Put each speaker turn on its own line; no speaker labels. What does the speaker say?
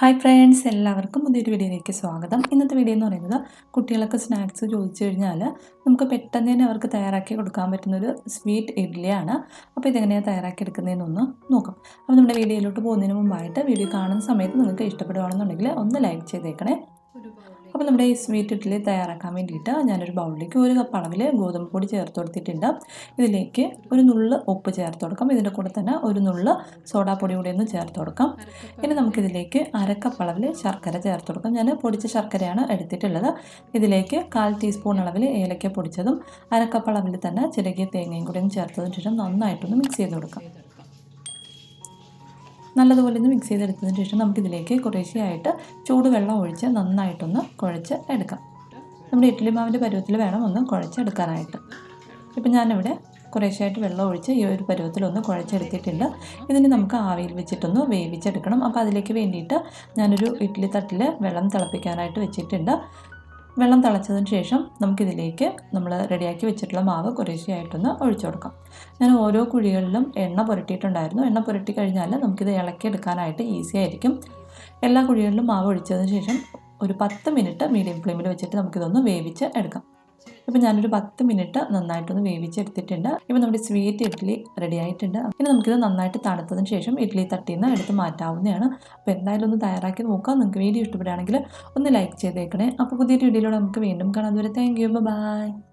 Hi friends എല്ലാവർക്കും പുതിയൊരു വീഡിയോയിലേക്ക് സ്വാഗതം. ഇന്നത്തെ വീഡിയോ എന്ന് പറയുന്നത് കുട്ടികൾക്ക് സ്നാക്സ് ചോദിച്ചു കഴിഞ്ഞാൽ നമുക്ക് പെട്ടെന്ന് തന്നെ അവർക്ക് തയ്യാറാക്കി കൊടുക്കാൻ പറ്റുന്നൊരു സ്വീറ്റ് ഇഡ്ഡലിയാണ്. അപ്പോൾ ഇതെങ്ങനെയാണ് തയ്യാറാക്കി എടുക്കുന്നതെന്നൊന്ന് നോക്കാം. അപ്പോൾ നമ്മുടെ വീഡിയോയിലോട്ട് പോകുന്നതിന് മുമ്പായിട്ട് വീഡിയോ കാണുന്ന സമയത്ത് നിങ്ങൾക്ക് ഇഷ്ടപ്പെടുകയാണെന്നുണ്ടെങ്കിൽ ഒന്ന് ലൈക്ക് ചെയ്തേക്കണേ. അപ്പോൾ നമ്മുടെ ഈ സ്വീറ്റ് ഇഡ്ഡലി തയ്യാറാക്കാൻ വേണ്ടിയിട്ട് ഞാനൊരു ബൗളിലേക്ക് ഒരു കപ്പ് അളവിൽ ഗോതമ്പ് പൊടി ചേർത്ത് കൊടുത്തിട്ടുണ്ട്. ഇതിലേക്ക് ഒരു നുള്ള് ഉപ്പ് ചേർത്ത് കൊടുക്കാം. ഇതിന്റെ കൂടെ തന്നെ ഒരു നുള്ള് സോഡാപ്പൊടി കൂടി ഒന്ന് ചേർത്ത് കൊടുക്കാം. ഇനി നമുക്കിതിലേക്ക് അരക്കപ്പ് അളവിൽ ശർക്കര ചേർത്ത് കൊടുക്കാം. ഞാൻ പൊടിച്ച ശർക്കരയാണ് എടുത്തിട്ടുള്ളത്. ഇതിലേക്ക് കാൽ ടീസ്പൂൺ അളവിൽ ഏലക്ക പൊടിച്ചതും അരക്കപ്പ് അളവിൽ തന്നെ ചിരകിയ തേങ്ങയും കൂടി ചേർത്തതിന് ശേഷം നന്നായിട്ടൊന്ന് മിക്സ് ചെയ്ത് കൊടുക്കാം. നല്ലതുപോലെ ഒന്ന് മിക്സ് ചെയ്തെടുത്തതിന് ശേഷം നമുക്കിതിലേക്ക് കുറേശ്ശെയായിട്ട് ചൂടുവെള്ളം ഒഴിച്ച് നന്നായിട്ടൊന്ന് കുഴച്ച് എടുക്കാം. നമ്മുടെ ഇഡ്ഡലി മാവിന്റെ പരുവത്തിൽ വേണം ഒന്ന് കുഴച്ചെടുക്കാനായിട്ട്. ഇപ്പം ഞാനിവിടെ കുറേശ്ശായിട്ട് വെള്ളം ഒഴിച്ച് ഈ ഒരു പരുവത്തിൽ ഒന്ന് കുഴച്ചെടുത്തിട്ടുണ്ട്. ഇതിന് നമുക്ക് ആവിയിൽ വെച്ചിട്ടൊന്ന് വേവിച്ചെടുക്കണം. അപ്പോൾ അതിലേക്ക് വേണ്ടിയിട്ട് ഞാനൊരു ഇഡ്ഡലി തട്ടിൽ വെള്ളം തിളപ്പിക്കാനായിട്ട് വെച്ചിട്ടുണ്ട്. വെള്ളം തിളച്ചതിന് ശേഷം നമുക്കിതിലേക്ക് നമ്മൾ റെഡിയാക്കി വെച്ചിട്ടുള്ള മാവ് കുറേശ്ശെയായിട്ടൊന്ന് ഒഴിച്ചു കൊടുക്കാം. ഞാൻ ഓരോ കുഴികളിലും എണ്ണ പുരട്ടിയിട്ടുണ്ടായിരുന്നു. എണ്ണ പുരട്ടി കഴിഞ്ഞാൽ നമുക്കിത് ഇളക്കിയെടുക്കാനായിട്ട് ഈസി ആയിരിക്കും. എല്ലാ കുഴികളിലും മാവ് ഒഴിച്ചതിന് ശേഷം ഒരു പത്ത് മിനിറ്റ് മീഡിയം ഫ്ലെയിമിൽ വെച്ചിട്ട് നമുക്കിതൊന്ന് വേവിച്ച് എടുക്കാം. ഇപ്പം ഞാനൊരു പത്ത് മിനിറ്റ് നന്നായിട്ടൊന്ന് വേവിച്ചെടുത്തിട്ടുണ്ട്. ഇപ്പം നമ്മുടെ സ്വീറ്റ് ഇഡ്ഡലി റെഡി ആയിട്ടുണ്ട്. ഇനി നമുക്കിത് നന്നായിട്ട് തണുത്തതിന് ശേഷം ഇഡ്ഡലി തട്ടിയിൽ നിന്ന് എടുത്ത് മാറ്റാവുന്നതാണ്. അപ്പോൾ എന്തായാലും ഒന്ന് തയ്യാറാക്കി നോക്കാം നിങ്ങൾക്ക് വീഡിയോ ഇഷ്ടപ്പെടുകയാണെങ്കിൽ ഒന്ന് ലൈക്ക് ചെയ്തേക്കണേ. അപ്പോൾ പുതിയൊരു വീഡിയോയിലൂടെ നമുക്ക് വീണ്ടും കാണാം. അതുവരെ താങ്ക് യു ബൈ